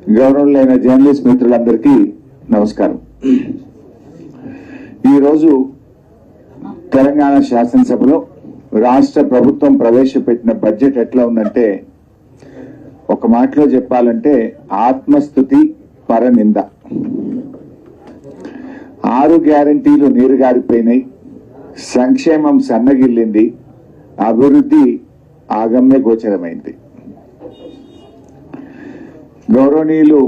గౌరవులైన journalist మిత్రులందరికీ నమస్కారం. ఈరోజు తెలంగాణ శాసనసభలో రాష్ట్ర ప్రభుత్వం ప్రవేశపెట్టిన బడ్జెట్ ఎట్లా ఉందంటే ఒక మాటలో చెప్పాలంటే ఆత్మస్థుతి పరనింద. ఆరు గ్యారంటీలు నీరుగారిపోయినాయి సంక్షేమం సన్నగిల్లింది అభివృద్ధి ఆగమ్య గోచరమైంది గౌరవనీయులు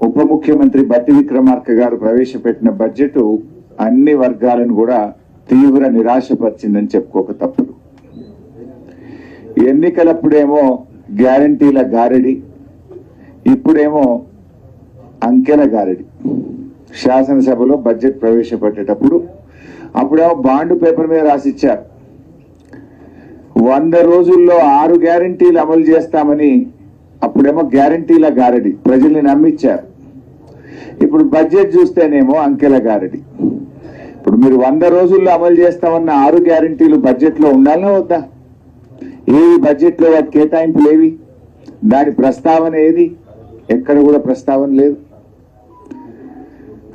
ఉప ముఖ్యమంత్రి బట్టి విక్రమార్క గారు ప్రవేశపెట్టిన బడ్జెట్ అన్ని వర్గాలను కూడా తీవ్ర నిరాశపరిచిందని చెప్పుకోక తప్పదు. ఎన్నికలప్పుడేమో గ్యారంటీల గారడి ఇప్పుడేమో అంకెల గారడి. శాసనసభలో బడ్జెట్ ప్రవేశపెట్టేటప్పుడు అప్పుడేమో బాండ్ పేపర్ మీద రాసిచ్చారు. వంద రోజుల్లో ఆరు గ్యారంటీలు అమలు చేస్తామని అప్పుడేమో గ్యారంటీల గారడి. ప్రజల్ని నమ్మించారు ఇప్పుడు బడ్జెట్ చూస్తేనేమో అంకెల గారడి. ఇప్పుడు మీరు వంద రోజుల్లో అమలు చేస్తామన్న ఆరు గ్యారంటీలు బడ్జెట్లో ఉండాలనే వద్దా? ఏవి బడ్జెట్లో వాటి కేటాయింపులు ఏవి? దాని ప్రస్తావన ఏది? ఎక్కడ కూడా ప్రస్తావన లేదు.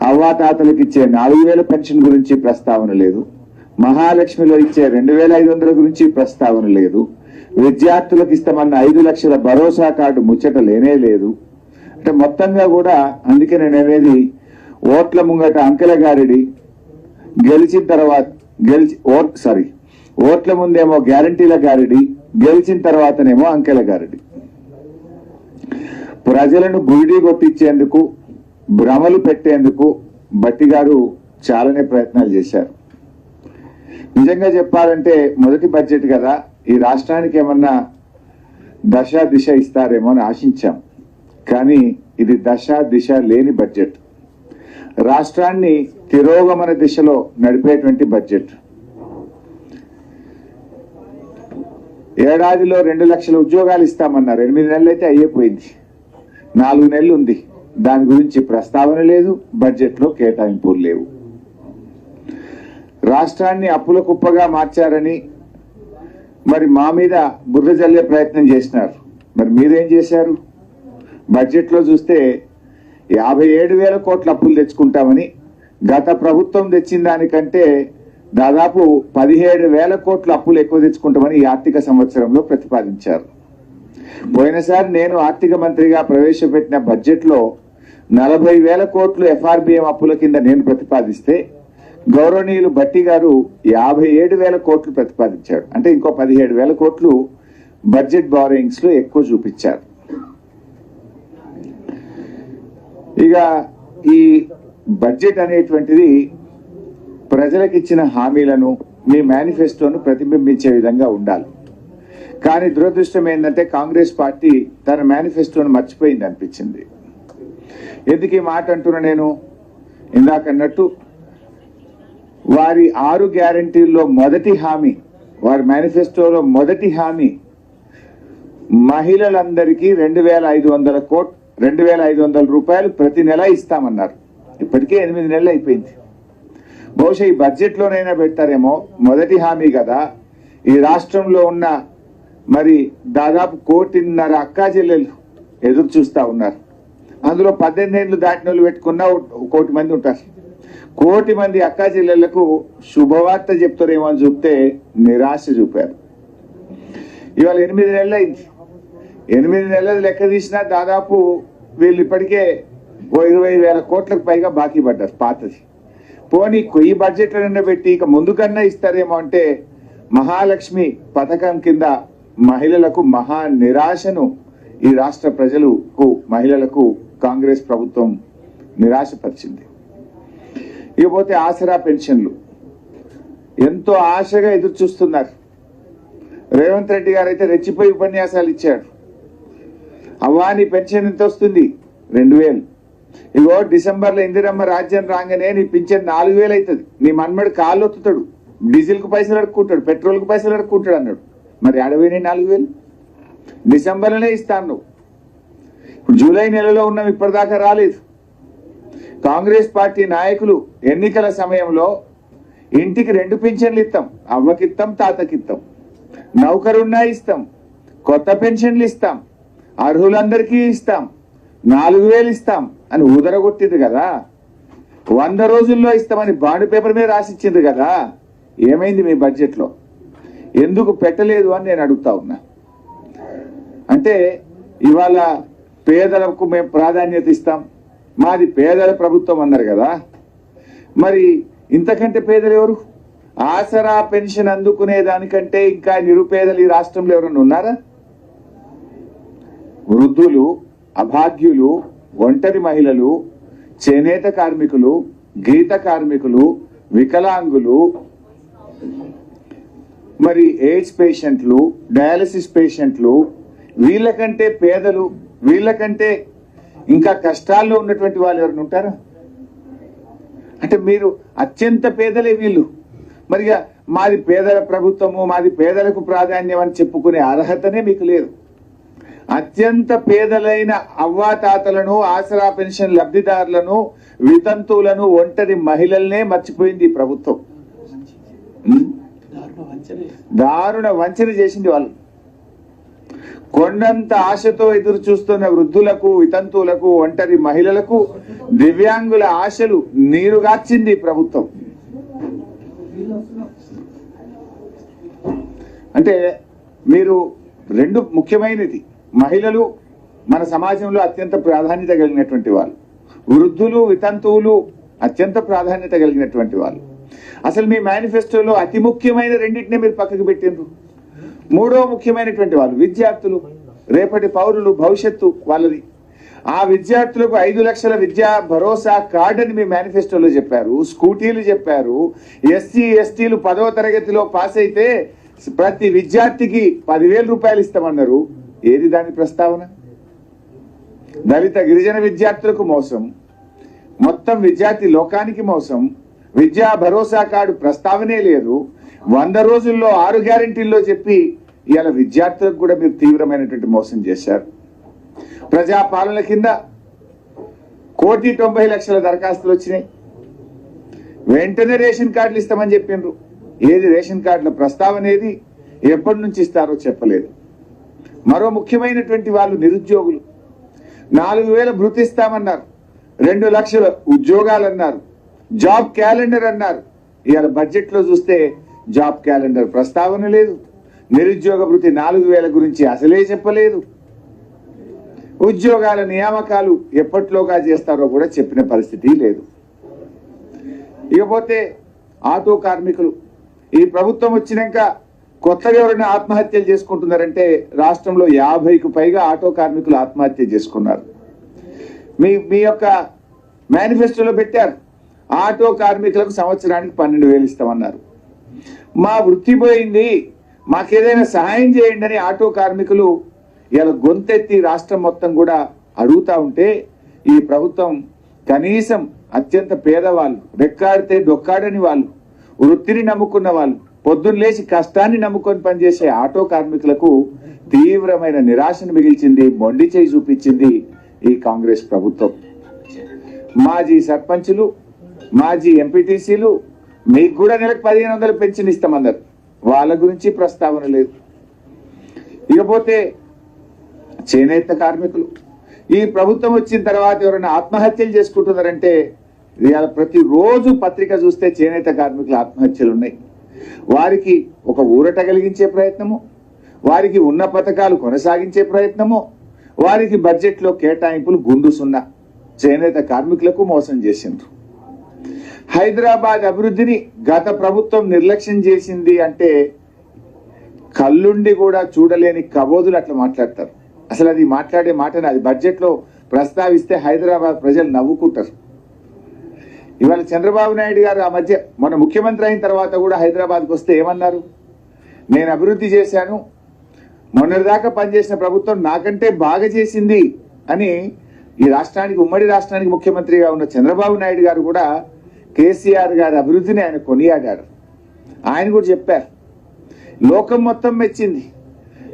అవ్వాతాతలకు ఇచ్చే నాలుగు వేల పెన్షన్ గురించి ప్రస్తావన లేదు. మహాలక్ష్మిలో ఇచ్చే రెండు వేల ఐదు వందల గురించి ప్రస్తావన లేదు. విద్యార్థులకు ఇస్తామన్న ఐదు లక్షల భరోసా కార్డు ముచ్చట లేనే లేదు. అంటే మొత్తంగా కూడా అందుకే నేను అనేది ఓట్ల ముంగట అంకెల గారిడి గెలిచిన తర్వాత గెలిచి ఓట్ సారీ ఓట్ల ముందేమో గ్యారంటీల గారిడి గెలిచిన తర్వాతనేమో అంకెల గారిడి. ప్రజలను బురిడి కొట్టించేందుకు భ్రమలు పెట్టేందుకు బట్టి గారు చాలానే ప్రయత్నాలు చేశారు. నిజంగా చెప్పాలంటే మొదటి బడ్జెట్ కదా ఈ రాష్ట్రానికి ఏమన్నా దశ దిశ ఇస్తారేమో అని ఆశించాం. కానీ ఇది దశ దిశ లేని బడ్జెట్. రాష్ట్రాన్ని తిరోగమన దిశలో నడిపేటువంటి బడ్జెట్. ఏడాదిలో రెండు లక్షల ఉద్యోగాలు ఇస్తామన్నారు. ఎనిమిది నెలలు అయితే అయ్యిపోయింది. నాలుగు నెలలు ఉంది. దాని గురించి ప్రస్తావన లేదు బడ్జెట్లో కేటాయింపులు లేవు. రాష్ట్రాన్ని అప్పుల కుప్పగా మార్చారని మరి మా మీద బుర్ర జల్లే ప్రయత్నం చేసినారు. మరి మీరేం చేశారు? బడ్జెట్లో చూస్తే యాభై ఏడు వేల కోట్ల అప్పులు తెచ్చుకుంటామని గత ప్రభుత్వం తెచ్చిన దానికంటే దాదాపు పదిహేడు వేల కోట్ల అప్పులు ఎక్కువ తెచ్చుకుంటామని ఈ ఆర్థిక సంవత్సరంలో ప్రతిపాదించారు. పోయినసారి నేను ఆర్థిక మంత్రిగా ప్రవేశపెట్టిన బడ్జెట్లో నలభై వేల కోట్లు ఎఫ్ఆర్బిఎం అప్పుల కింద నేను ప్రతిపాదిస్తే గౌరవనీయులు భట్టి గారు యాభై ఏడు వేల కోట్లు ప్రతిపాదించాడు అంటే ఇంకో పదిహేడు వేల కోట్లు బడ్జెట్ బారోయింగ్స్లో ఎక్కువ చూపించారు. ఇక ఈ బడ్జెట్ అనేటువంటిది ప్రజలకు ఇచ్చిన హామీలను మీ మేనిఫెస్టోను ప్రతిబింబించే విధంగా ఉండాలి. కానీ దురదృష్టం ఏంటంటే కాంగ్రెస్ పార్టీ తన మేనిఫెస్టోను మర్చిపోయింది అనిపించింది ఎందుకు ఈ మాట అంటున్నా నేను? ఇందాకన్నట్టు వారి ఆరు గ్యారంటీల్లో మొదటి హామీ వారి మేనిఫెస్టోలో మొదటి హామీ మహిళలందరికీ రెండు వేల ఐదు వందల కోట్ రెండు వేల ఐదు వందల రూపాయలు ప్రతి నెల ఇస్తామన్నారు. ఇప్పటికే ఎనిమిది నెలలు అయిపోయింది. బహుశా ఈ బడ్జెట్లోనైనా పెడతారేమో మొదటి హామీ కదా. ఈ రాష్ట్రంలో ఉన్న మరి దాదాపు కోటిన్నర అక్కా చెల్లెలు ఎదురు చూస్తూ ఉన్నారు. అందులో పద్దెనిమిది ఏళ్ళు దాటిన వాళ్ళు పెట్టుకున్న కోటి మంది ఉంటారు. కోటి మంది అక్కా చెల్లెళ్ళకు శుభవార్త చెప్తారేమో అని చూపితే నిరాశ చూపారు. ఇవాళ ఎనిమిది నెలలు అయింది ఎనిమిది నెలలు లెక్క తీసినా దాదాపు వీళ్ళు ఇప్పటికే ఓ ఇరవై వేల కోట్లకు పైగా బాకీ పడ్డారు పాతది. పోనీ ఈ బడ్జెట్ పెట్టి ఇక ముందుకన్నా ఇస్తారేమో అంటే మహాలక్ష్మి పథకం కింద మహిళలకు మహా నిరాశను ఈ రాష్ట్ర ప్రజలకు మహిళలకు కాంగ్రెస్ ప్రభుత్వం నిరాశపరిచింది. ఇకపోతే ఆసరా పెన్షన్లు. ఎంతో ఆశగా ఎదురు చూస్తున్నారు. రేవంత్ రెడ్డి గారు అయితే రెచ్చిపోయి ఉపన్యాసాలు ఇచ్చాడు. అవ్వా నీ పెన్షన్ ఎంత వస్తుంది? రెండు వేలు. ఇగో డిసెంబర్లో ఇందిరమ్మ రాజ్యం రాగానే నీ పింఛన్ నాలుగు వేలు అవుతుంది. నీ మన్మడు కాళ్ళు ఒత్తుతాడు. డీజిల్కు పైసలు అడుక్కుంటాడు. పెట్రోల్కు పైసలు అడుక్కుంటాడు అన్నాడు. మరి అడవిని నాలుగు వేలు? డిసెంబర్లోనే ఇస్తాను నువ్వు. ఇప్పుడు జూలై నెలలో ఉన్నాం ఇప్పటిదాకా రాలేదు. కాంగ్రెస్ పార్టీ నాయకులు ఎన్నికల సమయంలో ఇంటికి రెండు పింఛన్లు ఇస్తాం అవ్వకిత్తాం తాతకిత్తాం నౌకరున్నా ఇస్తాం కొత్త పెన్షన్లు ఇస్తాం అర్హులందరికీ ఇస్తాం నాలుగు వేలు ఇస్తాం అని ఉదరగొట్టింది కదా. వంద రోజుల్లో ఇస్తామని బాండ్ పేపర్ మీద రాసిచ్చింది కదా. ఏమైంది మీ బడ్జెట్లో? ఎందుకు పెట్టలేదు అని నేను అడుగుతా ఉన్నా. అంటే ఇవాళ పేదలకు మేము ప్రాధాన్యత ఇస్తాం మాది పేదల ప్రభుత్వం అన్నారు కదా. మరి ఇంతకంటే పేదలు ఎవరు? ఆసరా పెన్షన్ అందుకునే దానికంటే ఇంకా నిరుపేదలు ఈ రాష్ట్రంలో ఎవరన్నా ఉన్నారా? వృద్ధులు అభాగ్యులు ఒంటరి మహిళలు చేనేత కార్మికులు గీత కార్మికులు వికలాంగులు మరి ఎయిడ్స్ పేషెంట్లు డయాలసిస్ పేషెంట్లు వీళ్ళకంటే పేదలు వీళ్ళకంటే ఇంకా కష్టాల్లో ఉన్నటువంటి వాళ్ళు ఎవరైనా ఉంటారా? అంటే మీరు అత్యంత పేదలే వీళ్ళు. మరిగా మాది పేదల ప్రభుత్వము మాది పేదలకు ప్రాధాన్యం అని చెప్పుకునే అర్హతనే మీకు లేదు. అత్యంత పేదలైన అవ్వాతాతలను ఆసరా పెన్షన్ లబ్ధిదారులను వితంతువులను ఒంటరి మహిళల్నే మర్చిపోయింది ఈ ప్రభుత్వం? దారుణ వంచన చేసింది వాళ్ళు. కొండంత ఆశతో ఎదురు చూస్తున్న వృద్ధులకు వితంతువులకు ఒంటరి మహిళలకు దివ్యాంగుల ఆశలు నీరుగార్చింది ప్రభుత్వం. అంటే మీరు రెండు ముఖ్యమైనది మహిళలు మన సమాజంలో అత్యంత ప్రాధాన్యత కలిగినటువంటి వాళ్ళు. వృద్ధులు వితంతువులు అత్యంత ప్రాధాన్యత కలిగినటువంటి వాళ్ళు. అసలు మీ మేనిఫెస్టోలో అతి ముఖ్యమైన రెండింటినే మీరు పక్కకు పెట్టిండ్రు. మూడో ముఖ్యమైనటువంటి వాళ్ళు విద్యార్థులు. రేపటి పౌరులు భవిష్యత్తు వాళ్ళది. ఆ విద్యార్థులకు ఐదు లక్షల విద్యా భరోసా కార్డు అని మీ మేనిఫెస్టోలో చెప్పారు స్కూటీలు చెప్పారు. ఎస్సీ ఎస్టీలు పదవ తరగతిలో పాస్ అయితే ప్రతి విద్యార్థికి పదివేల రూపాయలు ఇస్తామన్నారు. ఏది దాని ప్రస్తావన? దళిత గిరిజన విద్యార్థులకు మోసం. మొత్తం విద్యార్థి లోకానికి మోసం. విద్యా భరోసా కార్డు ప్రస్తావనే లేదు. వంద రోజుల్లో ఆరు గ్యారెంటీల్లో చెప్పి ఇవాళ విద్యార్థులకు కూడా మీరు తీవ్రమైనటువంటి మోసం చేశారు. ప్రజాపాలన కింద కోటి తొంభై లక్షల దరఖాస్తులు వచ్చినాయి. వెంటనే రేషన్ కార్డులు ఇస్తామని చెప్పిండ్రు. ఏది రేషన్ కార్డుల ప్రస్తావన ఏది ఎప్పటి నుంచి ఇస్తారో చెప్పలేదు. మరో ముఖ్యమైనటువంటి వాళ్ళు నిరుద్యోగులు. నాలుగు వేల భృతిస్తామన్నారు రెండు లక్షల ఉద్యోగాలు అన్నారు. జాబ్ క్యాలెండర్ అన్నారు. ఇవాళ బడ్జెట్లో చూస్తే జాబ్ క్యాలెండర్ ప్రస్తావన లేదు. నిరుద్యోగ వృత్తి నాలుగు వేల గురించి అసలే చెప్పలేదు. ఉద్యోగాల నియామకాలు ఎప్పట్లోగా చేస్తారో కూడా చెప్పిన పరిస్థితి లేదు. ఇకపోతే ఆటో కార్మికులు ఈ ప్రభుత్వం వచ్చినాక కొత్తగా ఎవరైనా ఆత్మహత్యలు చేసుకుంటున్నారంటే రాష్ట్రంలో యాభైకు పైగా ఆటో కార్మికులు ఆత్మహత్య చేసుకున్నారు. మీ మీ యొక్క మేనిఫెస్టోలో పెట్టారు. ఆటో కార్మికులకు సంవత్సరానికి పన్నెండు వేలు ఇస్తామన్నారు. మా వృత్తి పోయింది. మాకేదైనా సహాయం చేయండి అని ఆటో కార్మికులు ఇలా గొంతెత్తి రాష్ట్రం మొత్తం కూడా అడుగుతా ఉంటే ఈ ప్రభుత్వం కనీసం అత్యంత పేదవాళ్ళు రెక్కాడితే డొక్కాడని వాళ్ళు వృత్తిని నమ్ముకున్న వాళ్ళు పొద్దున్న లేచి కష్టాన్ని నమ్ముకొని పనిచేసే ఆటో కార్మికులకు తీవ్రమైన నిరాశను మిగిల్చింది మొండి చేయి చూపించింది ఈ కాంగ్రెస్ ప్రభుత్వం. మాజీ సర్పంచులు మాజీ ఎంపీటీసీలు మీకు కూడా నెలకు పదిహేను వందలు పెన్షన్ ఇస్తామన్నారు వాళ్ళ గురించి ప్రస్తావన లేదు. ఇకపోతే చేనేత కార్మికులు. ఈ ప్రభుత్వం వచ్చిన తర్వాత ఎవరైనా ఆత్మహత్యలు చేసుకుంటున్నారంటే ఇవాళ ప్రతిరోజు పత్రిక చూస్తే చేనేత కార్మికుల ఆత్మహత్యలు ఉన్నాయి. వారికి ఒక ఊరట కలిగించే ప్రయత్నము వారికి ఉన్న పథకాలు కొనసాగించే ప్రయత్నము వారికి బడ్జెట్లో కేటాయింపులు గుండు సున్నా. చేనేత కార్మికులకు మోసం చేసిండ్రు. హైదరాబాద్ అభివృద్ధిని గత ప్రభుత్వం నిర్లక్ష్యం చేసింది అంటే కళ్ళుండి కూడా చూడలేని కబోదులు అట్లా మాట్లాడతారు. అసలు అది మాట్లాడే మాటని అది బడ్జెట్లో ప్రస్తావిస్తే హైదరాబాద్ ప్రజలు నవ్వుకుంటారు. ఇవాళ చంద్రబాబు నాయుడు గారు ఆ మధ్య మన ముఖ్యమంత్రి అయిన తర్వాత కూడా హైదరాబాద్కి వస్తే ఏమన్నారు? నేను అభివృద్ధి చేశాను మొన్నటిదాకా పనిచేసిన ప్రభుత్వం నాకంటే బాగా చేసింది అని ఈ రాష్ట్రానికి ఉమ్మడి రాష్ట్రానికి ముఖ్యమంత్రిగా ఉన్న చంద్రబాబు నాయుడు గారు కూడా కేసీఆర్ గారి అభివృద్ధిని ఆయన కొనియాడారు. ఆయన కూడా చెప్పారు లోకం మొత్తం మెచ్చింది.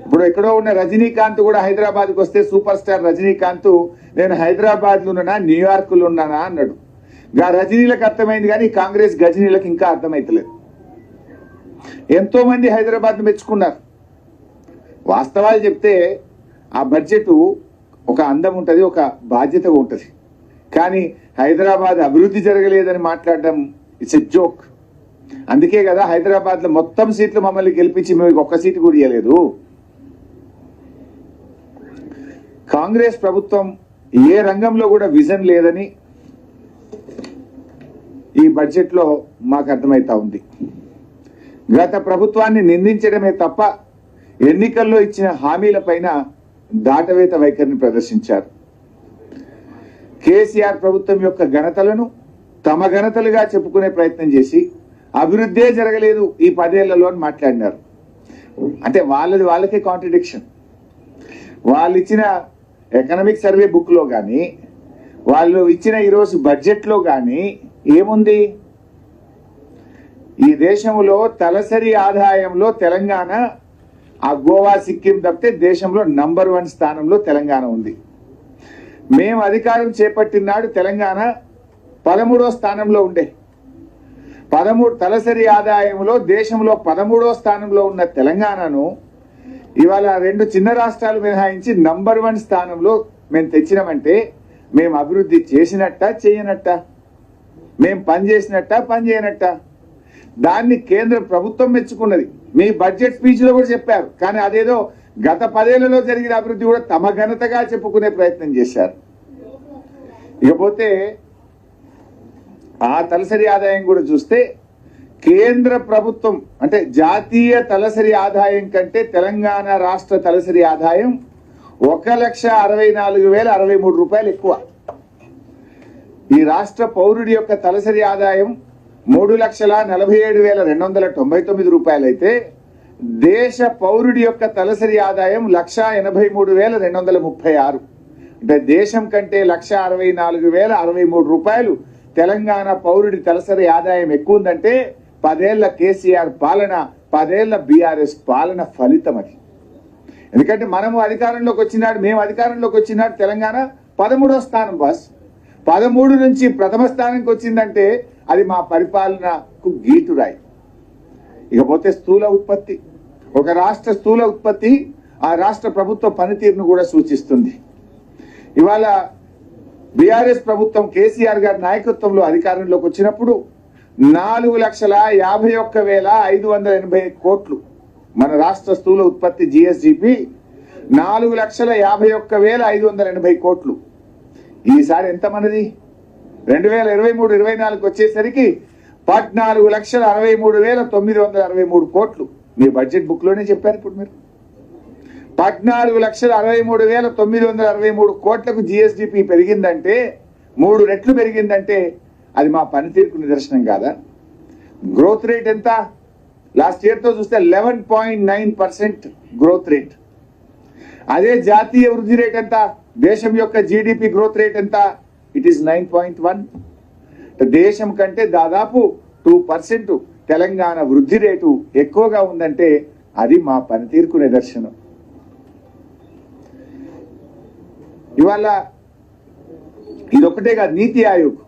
ఇప్పుడు ఎక్కడో ఉన్న రజనీకాంత్ కూడా హైదరాబాద్కి వస్తే సూపర్ స్టార్ రజనీకాంత్ నేను హైదరాబాద్లో ఉన్నానా న్యూయార్క్లో ఉన్నానా? అన్నాడు. గా రజనీలకు అర్థమైంది కానీ కాంగ్రెస్ గజనీలకు ఇంకా అర్థమైతలేదు. ఎంతో మంది హైదరాబాద్ మెచ్చుకున్నారు. వాస్తవాలు చెప్తే ఆ బడ్జెట్ ఒక అందం ఉంటుంది ఒక బాధ్యత ఉంటుంది. కానీ హైదరాబాద్ అభివృద్ధి జరగలేదని మాట్లాడడం ఇట్స్ ఎ జోక్. అందుకే కదా హైదరాబాద్లో మొత్తం సీట్లు మమ్మల్ని గెలిపించి మేము ఒక్క సీటు కూడా ఇవ్వలేదు కాంగ్రెస్ ప్రభుత్వం ఏ రంగంలో కూడా విజన్ లేదని ఈ బడ్జెట్లో మాకు అర్థమైతా ఉంది. గత ప్రభుత్వాన్ని నిందించడమే తప్ప ఎన్నికల్లో ఇచ్చిన హామీల పైన దాటవేత వైఖరిని ప్రదర్శించారు. కేసీఆర్ ప్రభుత్వం యొక్క ఘనతలను తమ ఘనతలుగా చెప్పుకునే ప్రయత్నం చేసి అభివృద్ధే జరగలేదు ఈ పదేళ్ళలో అని మాట్లాడినారు. అంటే వాళ్ళది వాళ్ళకే కాంట్రడిక్షన్ వాళ్ళు ఇచ్చిన ఎకనామిక్ సర్వే బుక్లో కానీ వాళ్ళు ఇచ్చిన ఈరోజు బడ్జెట్లో కానీ ఏముంది? ఈ దేశంలో తలసరి ఆదాయంలో తెలంగాణ ఆ గోవా సిక్కిం తప్పితే దేశంలో నంబర్ వన్ స్థానంలో తెలంగాణ ఉంది. మేము అధికారం చేపట్టినాడు తెలంగాణ పదమూడో స్థానంలో ఉండే. పదమూడు తలసరి ఆదాయంలో దేశంలో పదమూడో స్థానంలో ఉన్న తెలంగాణను ఇవాళ రెండు చిన్న రాష్ట్రాలు మినహాయించి నంబర్ వన్ స్థానంలో మేము తెచ్చినామంటే మేము అభివృద్ధి చేసినట్ట చేయనట్ట? మేము పని చేసినట్ట పని చేయనట్ట? దాన్ని కేంద్ర ప్రభుత్వం మెచ్చుకున్నది. మీ బడ్జెట్ స్పీచ్లో కూడా చెప్పారు. కానీ అదేదో గత పదేళ్ళలో జరిగిన అభివృద్ధి కూడా తమ ఘనతగా చెప్పుకునే ప్రయత్నం చేశారు. ఇకపోతే ఆ తలసరి ఆదాయం కూడా చూస్తే కేంద్ర ప్రభుత్వం అంటే జాతీయ తలసరి ఆదాయం కంటే తెలంగాణ రాష్ట్ర తలసరి ఆదాయం ఒక లక్ష అరవై నాలుగు వేల అరవై మూడు రూపాయలు ఎక్కువ. ఈ రాష్ట్ర పౌరుడి యొక్క తలసరి ఆదాయం మూడు లక్షల నలభై ఏడు వేల రెండు వందల తొంభై తొమ్మిది రూపాయలైతే దేశ పౌరుడి యొక్క తలసరి ఆదాయం లక్ష ఎనభై మూడు వేల రెండు వందల ముప్పై ఆరు. అంటే దేశం కంటే లక్ష అరవై నాలుగు వేల అరవై మూడు రూపాయలు తెలంగాణ పౌరుడి తలసరి ఆదాయం ఎక్కువ ఉందంటే పదేళ్ళ కేసీఆర్ పాలన పదేళ్ళ బీఆర్ఎస్ పాలన ఫలితం అది. ఎందుకంటే మనము అధికారంలోకి వచ్చినాడు మేము అధికారంలోకి వచ్చినాడు తెలంగాణ పదమూడో స్థానం బాస్. పదమూడు నుంచి ప్రథమ స్థానానికి వచ్చిందంటే అది మా పరిపాలనకు గీటురాయి. ఇకపోతే స్థూల ఉత్పత్తి. ఒక రాష్ట్ర స్థూల ఉత్పత్తి ఆ రాష్ట్ర ప్రభుత్వ పనితీరును కూడా సూచిస్తుంది. ఇవాళ బీఆర్ఎస్ ప్రభుత్వం కేసీఆర్ గారి నాయకత్వంలో అధికారంలోకి వచ్చినప్పుడు నాలుగు లక్షల యాభై ఒక్క వేల ఐదు వందల ఎనభై కోట్లు మన రాష్ట్ర స్థూల ఉత్పత్తి జిఎస్డిపి నాలుగు లక్షల యాభై ఒక్క వేల ఐదు వందల ఎనభై కోట్లు. ఈసారి ఎంత మనది? రెండు వేల ఇరవై మూడు ఇరవై నాలుగు వచ్చేసరికి పద్నాలుగు లక్షల అరవై మూడు వేల తొమ్మిది వందల అరవై మూడు కోట్లు. మీ బడ్జెట్ బుక్లోనే చెప్పారు ఇప్పుడు మీరు. పద్నాలుగు లక్షల అరవై మూడు వేల తొమ్మిది వందల అరవై మూడు కోట్లకు జిఎస్డిపి పెరిగిందంటే మూడు రెట్లు పెరిగిందంటే అది మా పనితీరుకు నిదర్శనం కాదా? గ్రోత్ రేట్ ఎంత? లాస్ట్ ఇయర్తో చూస్తే eleven point nine percent growth rate అదే జాతీయ వృద్ధి రేట్ ఎంత? దేశం యొక్క జీడిపి గ్రోత్ రేట్ ఎంత? It is nine point one దేశం కంటే దాదాపు టూ పర్సెంట్ తెలంగాణ వృద్ధి రేటు ఎక్కువగా ఉందంటే అది మా పనితీరుకు నిదర్శనం. ఇవాళ ఇదొకటే కాదు నీతి ఆయోగ్.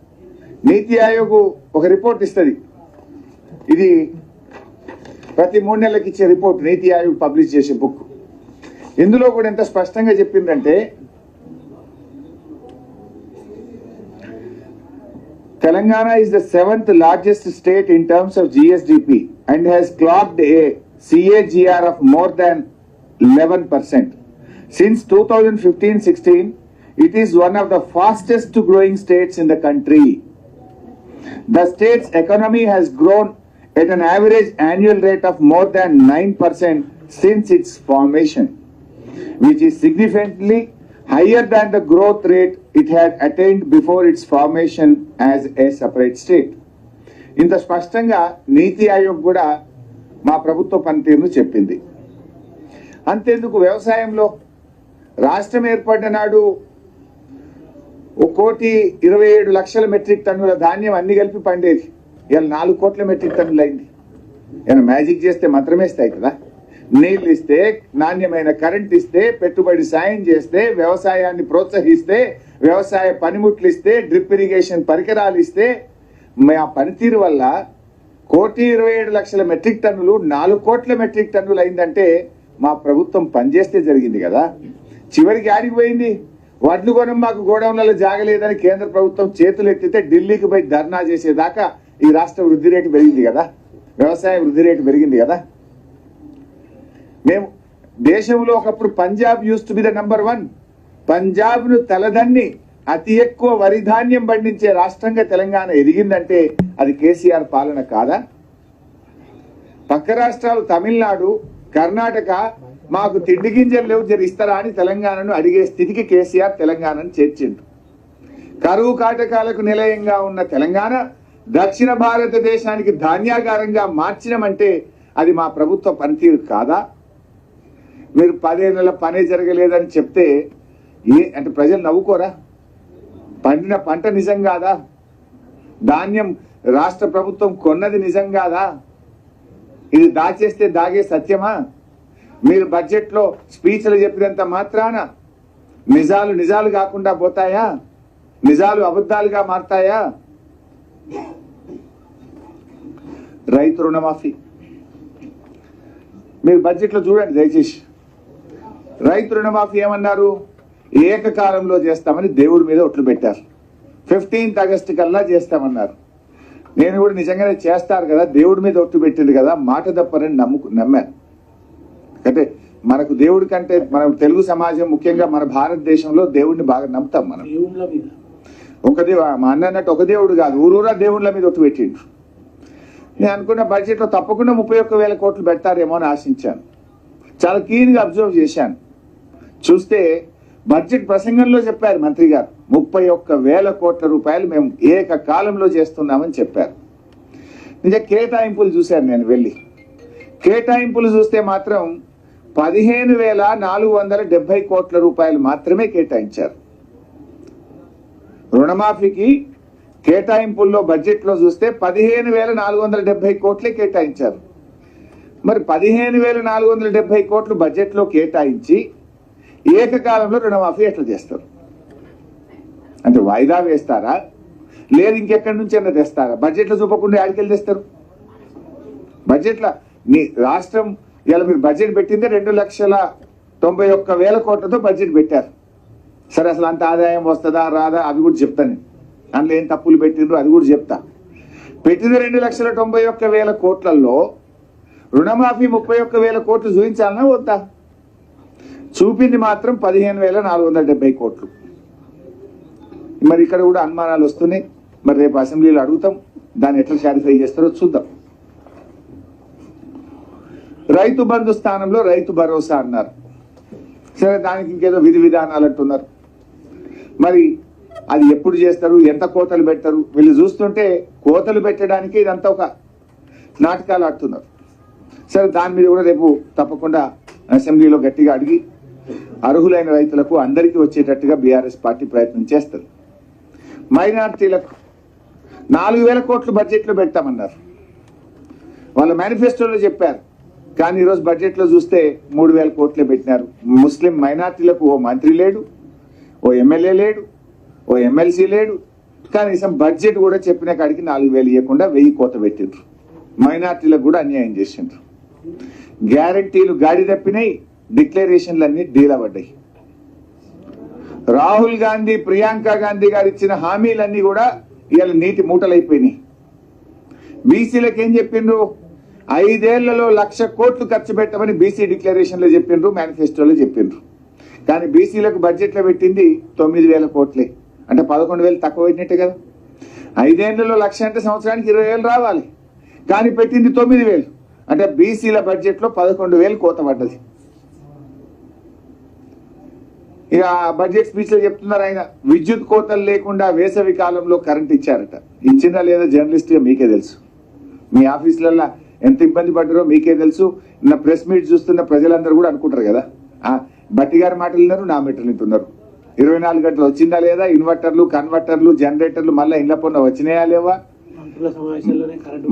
నీతి ఆయోగ్ ఒక రిపోర్ట్ ఇస్తుంది. ఇది ప్రతి మూడు నెలలకు ఇచ్చే రిపోర్ట్ నీతి ఆయోగ్ పబ్లిష్ చేసే బుక్. ఇందులో కూడా ఎంత స్పష్టంగా చెప్పిందంటే Telangana is the seventh largest state in terms of GSDP and has clocked a CAGR of more than 11%. Since 2015-16, it is one of the fastest growing states in the country. The state's economy has grown at an average annual rate of more than 9% since its formation, which is significantly higher than the growth rate it had attained before its formation as a separate state. ఇంత స్పష్టంగా నీతి ఆయోగ్ కూడా మా ప్రభుత్వ పనితీరును చెప్పింది. అంతేందుకు వ్యవసాయంలో రాష్ట్రం ఏర్పడిన నాడు ఒక కోటి ఇరవై ఏడు లక్షల మెట్రిక్ టన్నుల ధాన్యం అన్ని కలిపి పండేది. ఇలా నాలుగు కోట్ల మెట్రిక్ టన్నులు అయింది. ఏమైనా మ్యాజిక్ చేస్తే మాత్రమేస్తాయి కదా. నీళ్ళు ఇస్తే నాణ్యమైన కరెంట్ ఇస్తే పెట్టుబడి సాయం చేస్తే వ్యవసాయాన్ని ప్రోత్సహిస్తే వ్యవసాయ పనిముట్లు ఇస్తే డ్రిప్ ఇరిగేషన్ పరికరాలు ఇస్తే మా పనితీరు వల్ల కోటి ఇరవై ఏడు లక్షల మెట్రిక్ టన్నులు నాలుగు కోట్ల మెట్రిక్ టన్నులు అయిందంటే మా ప్రభుత్వం పనిచేస్తే జరిగింది కదా. చివరికి ఆరిగిపోయింది వడ్లు కొనం మాకు గోడౌన్లలో జాగలేదని కేంద్ర ప్రభుత్వం చేతులు ఎత్తితే ఢిల్లీకి పోయి ధర్నా చేసేదాకా ఈ రాష్ట్ర వృద్ధి రేటు పెరిగింది కదా. వ్యవసాయ వృద్ధి రేటు పెరిగింది కదా. మేము దేశంలో ఒకప్పుడు Punjab used to be the number one పంజాబ్ను తలదన్ని అతి ఎక్కువ వరి ధాన్యం పండించే రాష్ట్రంగా తెలంగాణ ఎదిగిందంటే అది కేసీఆర్ పాలన కాదా? పక్క రాష్ట్రాలు తమిళనాడు కర్ణాటక మాకు తిండి గింజలు లేవు జర ఇస్తారా అని తెలంగాణను అడిగే స్థితికి కేసీఆర్ తెలంగాణను చేర్చిండు. కరువు కాటకాలకు నిలయంగా ఉన్న తెలంగాణ దక్షిణ భారతదేశానికి ధాన్యాగారంగా మార్చినమంటే అది మా ప్రభుత్వ పనితీరు కాదా? మీరు పదేళ్ళ పనే జరగలేదని చెప్తే ఏ అంటే ప్రజలు నవ్వుకోరా? పండిన పంట నిజం కాదా? ధాన్యం రాష్ట్ర ప్రభుత్వం కొన్నది నిజం కాదా? ఇది దాచేస్తే దాగే సత్యమా? మీరు బడ్జెట్లో స్పీచ్లు చెప్పినంత మాత్రాన నిజాలు నిజాలు కాకుండా పోతాయా? నిజాలు అబద్ధాలుగా మారతాయా? రైతు రుణమాఫీ. మీరు బడ్జెట్లో చూడండి దయచేసి. రైతు రుణమాఫీ ఏమన్నారు? ఏకకాలంలో చేస్తామని దేవుడి మీద ఒట్లు పెట్టారు. ఫిఫ్టీన్త్ ఆగస్ట్ కల్లా చేస్తామన్నారు. నేను కూడా నిజంగానే చేస్తారు కదా దేవుడి మీద ఒట్టు పెట్టింది కదా మాట తప్పరని నమ్ముకు నమ్మాను. అంటే మనకు దేవుడి కంటే మన తెలుగు సమాజం ముఖ్యంగా మన భారతదేశంలో దేవుడిని బాగా నమ్ముతాం మనం. ఒక దేవు మా అన్న అన్నట్టు ఒక దేవుడు కాదు ఊరూరా దేవుళ్ళ మీద ఒట్టు పెట్టిండు. నేను అనుకున్న బడ్జెట్లో తప్పకుండా ముప్పై ఒక్క వేల కోట్లు పెడతారేమో అని ఆశించాను. చాలా కీన్గా అబ్జర్వ్ చేశాను. చూస్తే బడ్జెట్ ప్రసంగంలో చెప్పారు మంత్రి గారు. ముప్పై ఒక్క వేల కోట్ల రూపాయలు మేము ఏకకాలంలో చేస్తున్నామని చెప్పారు. నిజ కేటాయింపులు చూశాను నేను వెళ్ళి. కేటాయింపులు చూస్తే మాత్రం పదిహేను వేల నాలుగు వందల డెబ్బై కోట్ల రూపాయలు మాత్రమే కేటాయించారు. రుణమాఫీకి కేటాయింపుల్లో బడ్జెట్లో చూస్తే పదిహేను వేల నాలుగు వందల డెబ్బై కోట్లే కేటాయించారు. మరి పదిహేను వేల నాలుగు వందల డెబ్బై కోట్లు బడ్జెట్లో కేటాయించి ఏకకాలంలో రుణమాఫీ ఎట్లా చేస్తారు? అంటే వాయిదా వేస్తారా? లేదు ఇంకెక్కడి నుంచి అయినా తెస్తారా? బడ్జెట్లో చూపకుండా ఆడికెళ్ళి తెస్తారు? బడ్జెట్లో మీ రాష్ట్రం ఇలా మీరు బడ్జెట్ పెట్టిందే రెండు లక్షల తొంభై ఒక్క వేల కోట్లతో బడ్జెట్ పెట్టారు. సరే అసలు అంత ఆదాయం వస్తుందా రాదా? అవి కూడా చెప్తాను అందులో ఏం తప్పులు పెట్టిండ్రు అది కూడా చెప్తా. పెట్టిన రెండు లక్షల తొంభై ఒక్క వేల కోట్లలో రుణమాఫీ ముప్పై ఒక్క వేల కోట్లు చూపించాలన్నా వద్దా? చూపింది మాత్రం పదిహేను వేల నాలుగు వందల డెబ్బై కోట్లు. మరి ఇక్కడ కూడా అనుమానాలు వస్తున్నాయి. మరి రేపు అసెంబ్లీలో అడుగుతాం. దాన్ని ఎట్లా సాటిస్ఫై చేస్తారో చూద్దాం. రైతు బంధు స్థానంలో రైతు భరోసా అన్నారు. సరే దానికి ఇంకేదో విధి విధానాలు అంటున్నారు. మరి అది ఎప్పుడు చేస్తారు? ఎంత కోతలు పెట్టరు వీళ్ళు చూస్తుంటే కోతలు పెట్టడానికి ఇదంతా ఒక నాటకాలు ఆడుతున్నారు. సరే దాని మీద కూడా రేపు తప్పకుండా అసెంబ్లీలో గట్టిగా అడిగి అర్హులైన రైతులకు అందరికీ వచ్చేటట్టుగా బీఆర్ఎస్ పార్టీ ప్రయత్నం చేస్తుంది. మైనార్టీలకు నాలుగు వేల కోట్లు బడ్జెట్లో పెట్టామన్నారు వాళ్ళ మేనిఫెస్టోలో చెప్పారు. కానీ ఈరోజు బడ్జెట్లో చూస్తే మూడు వేల కోట్లే పెట్టినారు. ముస్లిం మైనార్టీలకు ఓ మంత్రి లేడు ఓ ఎమ్మెల్యే లేడు ఓ ఎమ్మెల్సీ లేడు. కనీసం బడ్జెట్ కూడా చెప్పిన కాడికి నాలుగు వేలు ఇవ్వకుండా వెయ్యి కోత పెట్టిండ్రు. మైనార్టీలకు కూడా అన్యాయం చేసిండ్రు. గ్యారంటీలు గాడి తప్పినాయి. డిక్లరేషన్లు అన్ని డీలా రాహుల్ గాంధీ ప్రియాంక గాంధీ గారు ఇచ్చిన హామీలన్నీ కూడా ఇవాళ నీటి మూటలైపోయినాయి. బీసీలకు ఏం చెప్పిండ్రు? ఐదేళ్ళలో లక్ష కోట్లు ఖర్చు పెట్టమని బీసీ డిక్లరేషన్లో చెప్పిండ్రు మేనిఫెస్టోలో చెప్పిండ్రు. కానీ బీసీలకు బడ్జెట్లో పెట్టింది తొమ్మిది వేల కోట్లే. అంటే పదకొండు వేలు తక్కువ పెట్టినట్టే కదా. ఐదేళ్ళలో లక్ష అంటే సంవత్సరానికి ఇరవై వేలు రావాలి. కానీ పెట్టింది తొమ్మిది వేలు. అంటే బీసీల బడ్జెట్లో పదకొండు వేలు కోత పడ్డది. ఇక బడ్జెట్ స్పీచ్లో చెప్తున్నారు ఆయన విద్యుత్ కోతలు లేకుండా వేసవి కాలంలో కరెంట్ ఇచ్చారట. ఇచ్చిందా లేదా జర్నలిస్ట్గా మీకే తెలుసు. మీ ఆఫీసులల్లో ఎంత ఇబ్బంది పడ్డారో మీకే తెలుసు. నా ప్రెస్ మీట్ చూస్తున్న ప్రజలందరూ కూడా అనుకుంటారు కదా. ఆ బట్టి గారి మాటలు విన్నారు నా మీటర్లు వింటున్నారు. ఇరవై నాలుగు గంటలు వచ్చిందా లేదా? ఇన్వర్టర్లు కన్వర్టర్లు జనరేటర్లు మళ్ళీ ఇండ్ల పొన్న వచ్చినాయా లేవా?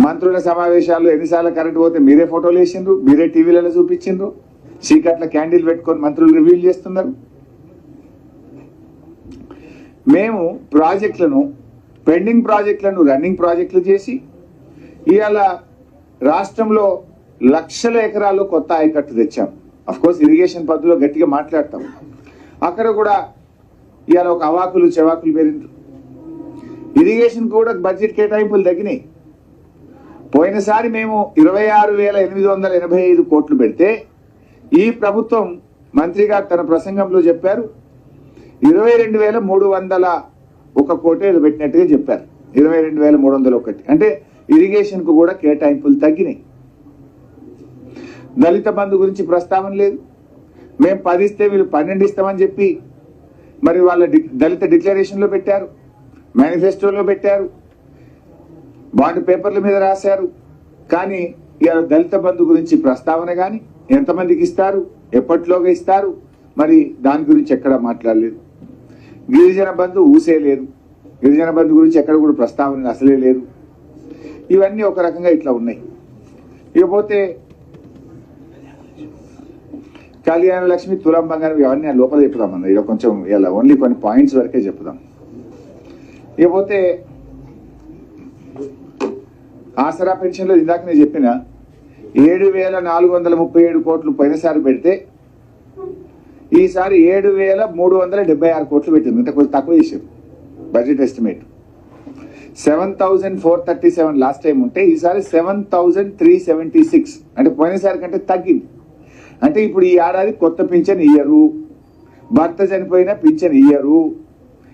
మంత్రుల సమావేశాల్లో ఎన్నిసార్లు కరెంట్ పోతే మీరే ఫోటోలు వేసిండ్రు? మీరే టీవీలలో చూపించిండ్రు? చీకట్ల క్యాండిల్ పెట్టుకొని మంత్రులు రివ్యూలు చేస్తున్నారు. మేము ప్రాజెక్టులను పెండింగ్ ప్రాజెక్టులను రన్నింగ్ ప్రాజెక్టులు చేసి ఇవాళ రాష్ట్రంలో లక్షల ఎకరాలు కొత్త ఆయకట్టు తెచ్చాం. అఫ్ కోర్స్ ఇరిగేషన్ పద్ధతిలో గట్టిగా మాట్లాడతాం. అక్కడ కూడా ఇవాళ ఒక అవాకులు చెవాకులు పెరిగిండ్రు ఇరిగేషన్ కూడా బడ్జెట్ కేటాయింపులు తగ్గినాయి. పోయినసారి మేము ఇరవై ఆరు వేల ఎనిమిది వందల ఎనభై ఐదు కోట్లు పెడితే ఈ ప్రభుత్వం మంత్రి గారు తన ప్రసంగంలో చెప్పారు ఇరవై రెండు వేల మూడు వందల ఒక కోటి ఏదో పెట్టినట్టుగా చెప్పారు. ఇరవై రెండు వేల మూడు వందల ఒకటి. అంటే ఇరిగేషన్కు కూడా కేటాయింపులు తగ్గినాయి. దళిత బంధు గురించి ప్రస్తావన లేదు. మేము పది ఇస్తే వీళ్ళు పన్నెండు ఇస్తామని చెప్పి మరి వాళ్ళ దళిత డిక్లరేషన్లో పెట్టారు. మేనిఫెస్టోలో పెట్టారు. బాండ్ పేపర్ల మీద రాశారు. కానీ ఇవాళ దళిత బంధు గురించి ప్రస్తావన కానీ ఎంతమందికి ఇస్తారు? ఎప్పట్లోగా ఇస్తారు? మరి దాని గురించి ఎక్కడ మాట్లాడలేదు. గిరిజన బంధు ఊసే లేదు. గిరిజన బంధు గురించి ఎక్కడ కూడా ప్రస్తావన అసలే లేదు. ఇవన్నీ ఒక రకంగా ఇట్లా ఉన్నాయి. ఇకపోతే కళ్యాణ లక్ష్మి తులం బంగారం ఇవన్నీ ఆ లోపల చెప్పుదాం అన్న. ఇలా కొంచెం ఇలా ఓన్లీ కొన్ని పాయింట్స్ వరకే చెప్పుదాం ఇకపోతే ఆసరా పెన్షన్లో ఇందాక నేను చెప్పిన ఏడు వేల నాలుగు వందల ముప్పై ఏడు కోట్లు పోయినసారి పెడితే ఈసారి ఏడు వేల మూడు వందల డెబ్బై ఆరు కోట్లు పెట్టింది. అంటే కొంచెం తక్కువ చేసాం budget estimate seven thousand four thirty seven last time ఉంటే ఈసారి seven thousand three seventy six అంటే పోయినసారి కంటే తగ్గింది. అంటే ఇప్పుడు ఈ ఏడాది కొత్త పింఛన్ ఇయ్యరు. భర్త చనిపోయిన పింఛన్ ఇయ్యరు.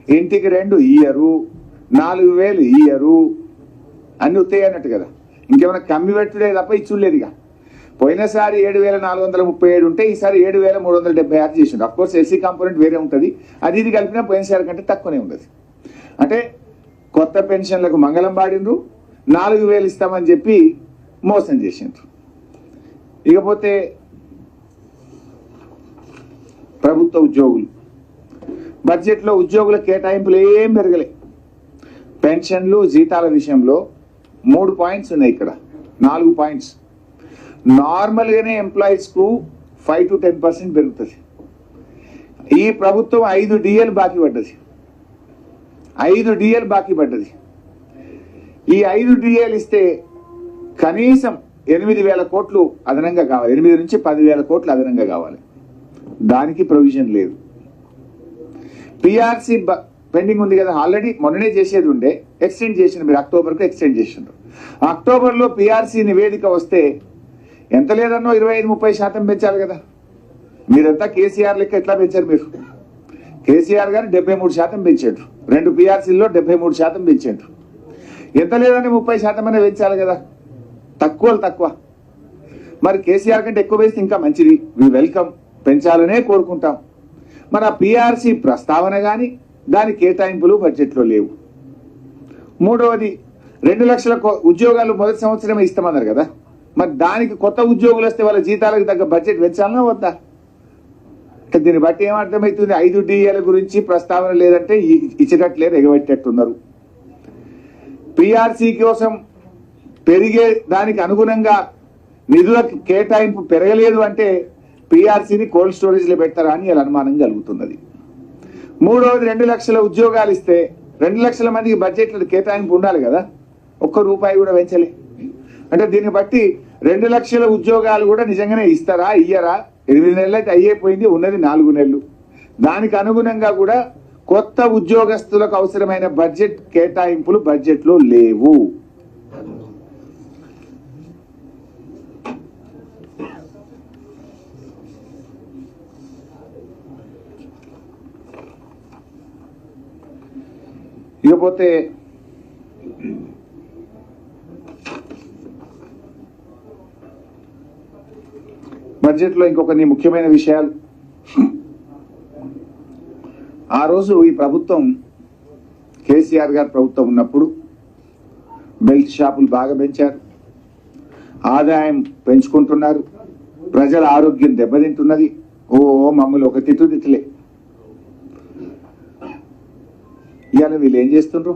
ఇంటికి రెండు ఇయ్యరు. నాలుగు వేలు ఇయ్యరు. అన్ని ఉత్తాయి అన్నట్టు కదా. ఇంకేమైనా కమ్మి పెట్టుడే తప్ప ఇచ్చులేదు ఇక పోయినసారి ఏడు వేల నాలుగు వందల ముప్పై ఏడు ఉంటే ఈసారి ఏడు వేల మూడు వందల డెబ్బై ఆరు చేసిండు. అఫ్కోర్స్ ఎస్సీ కాంపోనెంట్ వేరే ఉంటుంది. అది ఇది కలిపినా పోయినసారి కంటే తక్కువనే ఉండదు. అంటే కొత్త పెన్షన్లకు మంగళం పాడిండ్రు నాలుగు వేలు ఇస్తామని చెప్పి మోసం చేసిండ్రు. ఇకపోతే ప్రభుత్వ ఉద్యోగులు బడ్జెట్లో ఉద్యోగుల కేటాయింపులు ఏం పెరగలే. పెన్షన్లు జీతాల విషయంలో మూడు పాయింట్స్ ఉన్నాయి ఇక్కడ. నాలుగు పాయింట్స్. నార్మల్గానే ఎంప్లాయీస్కు ఫైవ్ టు టెన్ పర్సెంట్ పెరుగుతుంది. ఈ ప్రభుత్వం ఐదు డిఎల్ బాకీ పడ్డది. ఐదు డిఎల్ బాకీ పడ్డది. ఈ ఐదు డిఎల్ ఇస్తే కనీసం ఎనిమిది వేల కోట్లు అదనంగా కావాలి. ఎనిమిది నుంచి పదివేల కోట్లు అదనంగా కావాలి. దానికి ప్రొవిజన్ లేదు. పిఆర్సీ పెండింగ్ ఉంది కదా. ఆల్రెడీ మొన్ననే చేసేది ఉండే. ఎక్స్టెండ్ చేసిన మీరు అక్టోబర్కు ఎక్స్టెండ్ చేసిండ్రు అక్టోబర్లో పిఆర్సీ నివేదిక వస్తే ఎంత లేదన్నో ఇరవై ఐదు ముప్పై శాతం పెంచాలి కదా. మీరంతా కేసీఆర్ లెక్క ఎట్లా పెంచారు మీరు? కేసీఆర్ గారు డెబ్బై మూడు శాతం పెంచాడు. రెండు పిఆర్సీల్లో డెబ్బై మూడు శాతం పెంచాడు. ఎంత లేదని ముప్పై శాతం అనే పెంచాలి కదా. తక్కువలు తక్కువ. మరి కేసీఆర్ కంటే ఎక్కువ వేస్తే ఇంకా మంచిది. వి వెల్కమ్ పెంచాలనే కోరుకుంటాం. మరి ఆ పిఆర్సీ ప్రస్తావన కానీ దాని కేటాయింపులు బడ్జెట్లో లేవు. మూడవది రెండు లక్షల ఉద్యోగాలు మొదటి సంవత్సరమే ఇస్తామన్నారు కదా. మరి దానికి కొత్త ఉద్యోగులు వస్తే వాళ్ళ జీతాలకు తగ్గ బడ్జెట్ పెంచాలనా వద్దా? అంటే దీన్ని బట్టి ఏమర్థమవుతుంది ఐదు డిఏల గురించి ప్రస్తావన లేదంటే ఇ- ఇచ్చేటట్లేరు ఎగబెట్టేట్టున్నారు. పిఆర్సీ కోసం పెరిగే దానికి అనుగుణంగా నిధుల కేటాయింపు పెరగలేదు అంటే పిఆర్సీని కోల్డ్ స్టోరేజ్లో పెడతారా అని ఇలా అనుమానం కలుగుతున్నది. మూడవది రెండు లక్షల ఉద్యోగాలు ఇస్తే రెండు లక్షల మందికి బడ్జెట్లో కేటాయింపు ఉండాలి కదా? ఒక్క రూపాయి కూడా పెంచలే. అంటే దీన్ని బట్టి రెండు లక్షల ఉద్యోగాలు కూడా నిజంగానే ఇస్తారా ఇయ్యరా? ఎనిమిది నెలలు అయితే అయ్యేపోయింది ఉన్నది నాలుగు నెలలు. దానికి అనుగుణంగా కూడా కొత్త ఉద్యోగస్తులకు అవసరమైన బడ్జెట్ కేటాయింపులు బడ్జెట్లో లేవు. ఇకపోతే బడ్జెట్లో ఇంకొకరిని ముఖ్యమైన విషయాలు. ఆ రోజు ఈ ప్రభుత్వం కేసీఆర్ గారు ప్రభుత్వం ఉన్నప్పుడు బెల్ట్ షాపులు బాగా పెంచారు. ఆదాయం పెంచుకుంటున్నారు. ప్రజల ఆరోగ్యం దెబ్బతింటున్నది. ఓ మమ్మల్ని ఒక తిట్టు తిట్టలే. ఇవాళ వీళ్ళు ఏం చేస్తుండ్రు?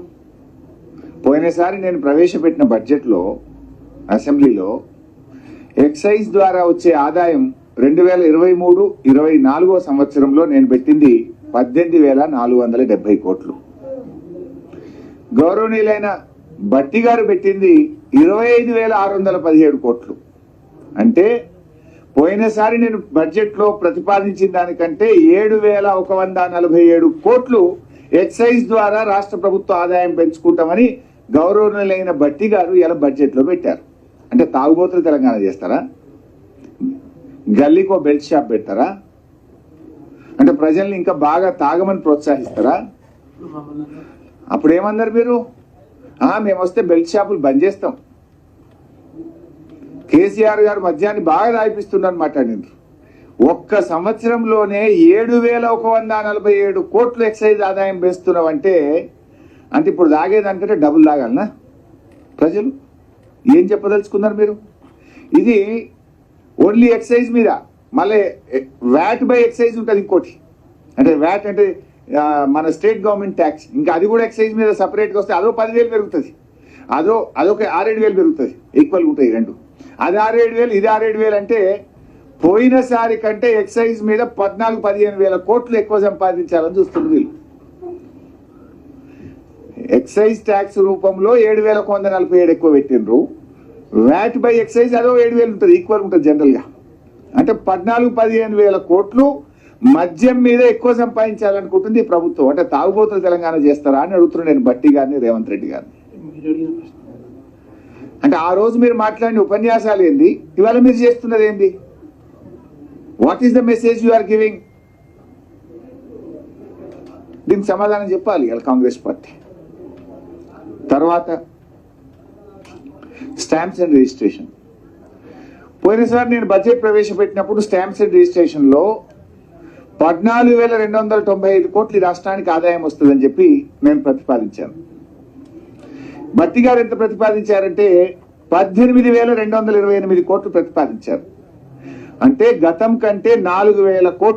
పోయినసారి నేను ప్రవేశపెట్టిన బడ్జెట్లో అసెంబ్లీలో ఎక్సైజ్ ద్వారా వచ్చే ఆదాయం రెండు వేల ఇరవై మూడు ఇరవై నాలుగో సంవత్సరంలో నేను పెట్టింది పద్దెనిమిది వేల నాలుగు వందల డెబ్బై కోట్లు. గౌరవనీయులైన బట్టి గారు పెట్టింది ఇరవై ఐదు వేల ఆరు వందల పదిహేడు కోట్లు. అంటే పోయినసారి నేను బడ్జెట్లో ప్రతిపాదించిన దానికంటే ఏడు వేల ఒక వంద నలభై ఏడు కోట్లు ఎక్సైజ్ ద్వారా రాష్ట్ర ప్రభుత్వ ఆదాయం పెంచుకుంటామని గౌరవనీయులైన బట్టి గారు ఇలా బడ్జెట్లో పెట్టారు. అంటే తాగుబోతులు తెలంగాణ చేస్తారా? గల్లీకో బెల్ట్ షాప్ పెడతారా? అంటే ప్రజల్ని ఇంకా బాగా తాగమని ప్రోత్సహిస్తారా? అప్పుడు ఏమన్నారు మీరు? మేము వస్తే బెల్ట్ షాపులు బంద్ చేస్తాం. కేసీఆర్ గారు మద్యాన్ని బాగా రాయిపిస్తున్నారు మాట్లాడినారు ఒక్క సంవత్సరంలోనే ఏడు వేల ఒక వంద నలభై ఏడు కోట్లు ఎక్సైజ్ ఆదాయం పెంచుతున్నావంటే అంటే ఇప్పుడు తాగేదానికంటే డబుల్ తాగాలనా? ప్రజలు? ఏం చెప్పదలుచుకున్నారు మీరు? ఇది ఓన్లీ ఎక్సైజ్ మీద. మళ్ళీ వ్యాట్ బై ఎక్సైజ్ ఉంటుంది ఇంకోటి. అంటే వ్యాట్ అంటే మన స్టేట్ గవర్నమెంట్ ట్యాక్స్ ఇంకా అది కూడా ఎక్సైజ్ మీద సపరేట్గా వస్తే అదో పదివేలు పెరుగుతుంది. అదో అదొక ఆరేడు వేలు పెరుగుతుంది. ఈక్వల్గా ఉంటాయి రెండు. అది ఆరేడు వేలు ఇది ఆరేడు వేలు అంటే పోయినసారి కంటే ఎక్సైజ్ మీద పద్నాలుగు పదిహేను వేల కోట్లు ఎక్కువ సంపాదించాలని చూస్తుంది వీళ్ళు. ఎక్సైజ్ ట్యాక్స్ రూపంలో ఏడు వేల కొంద నలభై ఏడు ఎక్కువ పెట్టిండ్రు. వ్యాట్ బై ఎక్సైజ్ అదో ఏడు వేలు ఉంటుంది ఈక్వల్ ఉంటుంది జనరల్గా అంటే పద్నాలుగు పదిహేను వేల కోట్లు మద్యం మీద ఎక్కువ సంపాదించాలనుకుంటుంది ప్రభుత్వం. అంటే తాగుబోతులు తెలంగాణ చేస్తారా అని అడుగుతున్నాను నేను బట్టి గారిని రేవంత్ రెడ్డి గారిని. అంటే ఆ రోజు మీరు మాట్లాడిన ఉపన్యాసాలు ఏంది? ఇవాళ మీరు చేస్తున్నది ఏంది? What is the message you are giving దీనికి సమాధానం చెప్పాలి ఇవాళ కాంగ్రెస్ పార్టీ. తర్వాత స్టాంప్స్ అండ్ రిజిస్ట్రేషన్. పోయినసారి నేను బడ్జెట్ ప్రవేశపెట్టినప్పుడు స్టాంప్స్ అండ్ రిజిస్ట్రేషన్లో పద్నాలుగు వేల రెండు వందల తొంభై ఐదు కోట్లు రాష్ట్రానికి ఆదాయం వస్తుందని చెప్పి నేను ప్రతిపాదించాను. బట్టి గారు ఎంత ప్రతిపాదించారంటే పద్దెనిమిది వేల రెండు వందల ఇరవై ఎనిమిది కోట్లు ప్రతిపాదించారు. అంటే గతం కంటే నాలుగు వేల కోట్లు